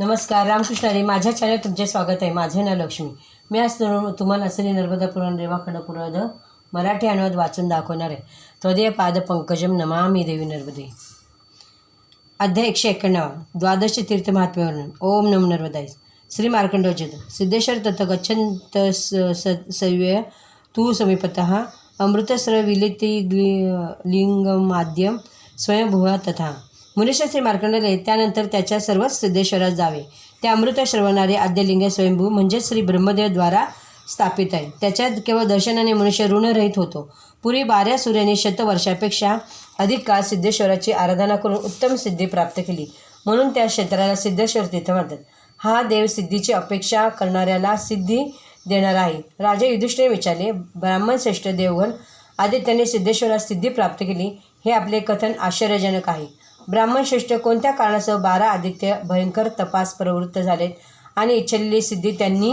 नमस्कार रामकृष्णारी माझ्या चॅनल तुमचे स्वागत आहे. माझे नाव लक्ष्मी. मी आज तुम तुम्हाला श्री नर्मदा पुराण रेवाखंड पुराध मराठी अनुवाद वाचून दाखवणार आहे. त्वदय पाद पंकजम नमामी देवी नर्मदे. अध्याय एकशे एक्क्याण्णव द्वादश तीर्थ महात्म्यावरून. ओम नम नर्मदाय. श्री मार्कंडोचित सिद्धेश्वर तथ गच्छंत स- स- सव्य तू समीपतः अमृतस्र विलिती लिंगमाद्यम स्वयंभुवा तथा मुनिष्ठ श्री मार्कंडले त्यानंतर त्याच्या सर्वच सिद्धेश्वरात जावे. ते अमृत श्रवणारे आद्यलिंग स्वयंभू म्हणजेच श्री ब्रह्मदेवद्वारा स्थापित आहे त्याच्यात केवळ दर्शनाने मनुष्य ऋणरहित होतो. पूर्वी बाऱ्या सूर्याने शतवर्षापेक्षा अधिक काळ सिद्धेश्वराची आराधना करून उत्तम सिद्धी प्राप्त केली. म्हणून त्या क्षेत्राला सिद्धेश्वर तीर्थ म्हणतात. हा देव सिद्धीची अपेक्षा करणाऱ्याला सिद्धी देणार आहे. राजा युधिष्ठिर विचारले ब्राह्मण श्रेष्ठ देवगण आदित्याने सिद्धेश्वरास सिद्धी प्राप्त केली? हे आपले कथन आश्चर्यजनक आहे. ब्राह्मणश्रेष्ठ कोणत्या कारणासह बारा आदित्य भयंकर तपास प्रवृत्त झालेत? आणि इच्छिलेली सिद्धी त्यांनी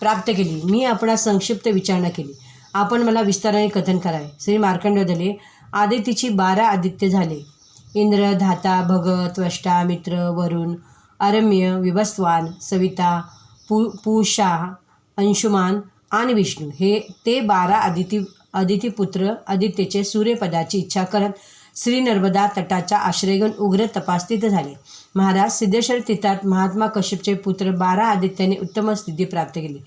प्राप्त केली. मी आपणास संक्षिप्त विचारणा केली. आपण मला विस्ताराने कथन करावे. श्री मार्कंड दले आदितीची बारा आदित्य झाले. इंद्र धाता भगत वष्टा मित्र वरुण अरम्य विभस्वान सविता पु पूषा अंशुमान आणि विष्णू. हे ते बारा आदिती आदितीपुत्र आदित्यचे सूर्यपदाची इच्छा करत श्री नर्मदा तटाच्या आश्रयगण उग्र तपासतीत झाले. महाराज सिद्धेश्वर तीर्थात महात्मा कश्यपचे पुत्र बारा आदित्यांनी उत्तम स्थिती प्राप्त केली.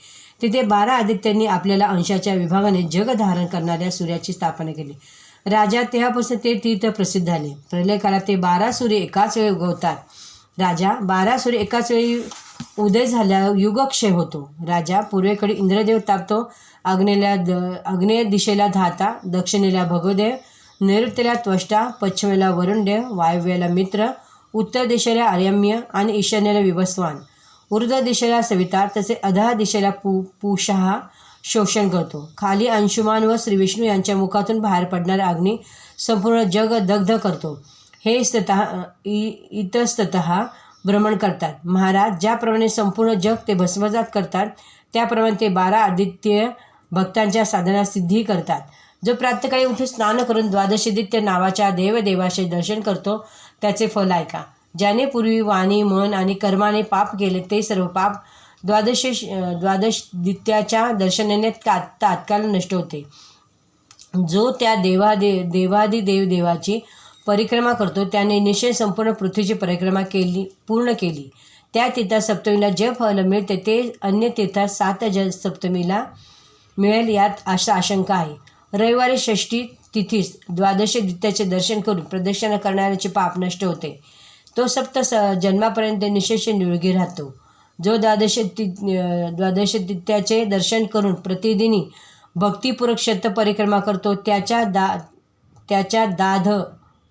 तिथे बारा आदित्यांनी आपल्याला अंशाच्या विभागाने जग धारण करणाऱ्या सूर्याची स्थापना केली. राजा तेव्हापासून ते तीर्थ प्रसिद्ध झाले. प्रलय काळात ते बारा सूर्य एकाच वेळी उगवतात. राजा बारा सूर्य एकाच वेळी उदय झाल्यावर युगक्षय होतो. राजा पूर्वेकडे इंद्रदेव तापतो आग्नेला द आग्नेय दिशेला धाता दक्षिणेला भगवदेव नैऋत्येला त्वष्टा पश्चिमेला वरुणदेव वायव्येला मित्र उत्तर दिशेला आर्यम्य आणि ईशान्येला विभस्वान ऊर्ध्व दिशेला सविता तसे अधा दिशेला पू पूषहा शोषण करतो. खाली अंशुमान व श्रीविष्णू यांच्या मुखातून बाहेर पडणारा अग्नी संपूर्ण जग दग्ध करतो. हे स्तत इतस्तत भ्रमण करतात. महाराज ज्याप्रमाणे संपूर्ण जग ते भस्मजात करतात त्याप्रमाणे ते बारा आदित्य भक्तांच्या साधना सिद्धी करतात. जो प्रातकाळी उठून स्नान करून द्वादशीदित्य नावाच्या देवदेवाचे दर्शन करतो त्याचे फल ऐका ज्याने पूर्वी वाणी मन आणि कर्माने पाप केले ते सर्व पाप द्वादशी द्वादशदित्याच्या दर्शनाने ता तात्काळ नष्ट होते. जो त्या देवादे देवादी देवदेवाची परिक्रमा करतो त्याने निश्चय संपूर्ण पृथ्वीची परिक्रमा केली पूर्ण केली. त्या तीर्थात सप्तमीला जे फल मिळते ते अन्य तीर्थात सात ज सप्तमीला मिळेल यात अशा आशंका आहे. रविवारी षष्ठी तिथीस द्वादशी दित्याचे दर्शन करून प्रदक्षिणा करणाऱ्याचे पाप नष्ट होते. तो सप्त स जन्मापर्यंत निशेष निरोगी राहतो. जो द्वादशी ति द्वादशी दित्याचे दर्शन करून प्रतिदिनी भक्तिपूर्वक क्षेत्र परिक्रमा करतो त्याच्या दा त्याच्या दाध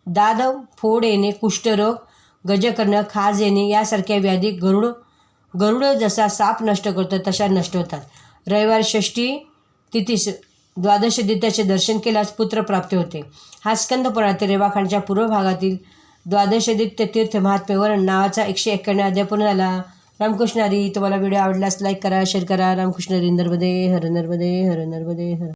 दाद फोड येणे कुष्ठरोग गजकर्ण खाज येणे यासारख्या व्याधी गरुड गरुड जसा साप नष्ट करतो तशा नष्ट होतात. रविवार षष्ठी तिथीस द्वादश दित्याचे दर्शन केल्यास पुत्र प्राप्त होते. हा स्कंद पुराणातील रेवाखंडच्या पूर्व भागातील द्वादशदित्य तीर्थ महात्म्यवरण नावाचा एकशे एक्क्याण्णव अध्याय पूर्ण झाला. रामकृष्णारी तुम्हाला व्हिडिओ आवडल्यास लाईक करा शेअर करा. रामकृष्ण हरी नर्मदे हर नर्मदे हर नर्मदे हर.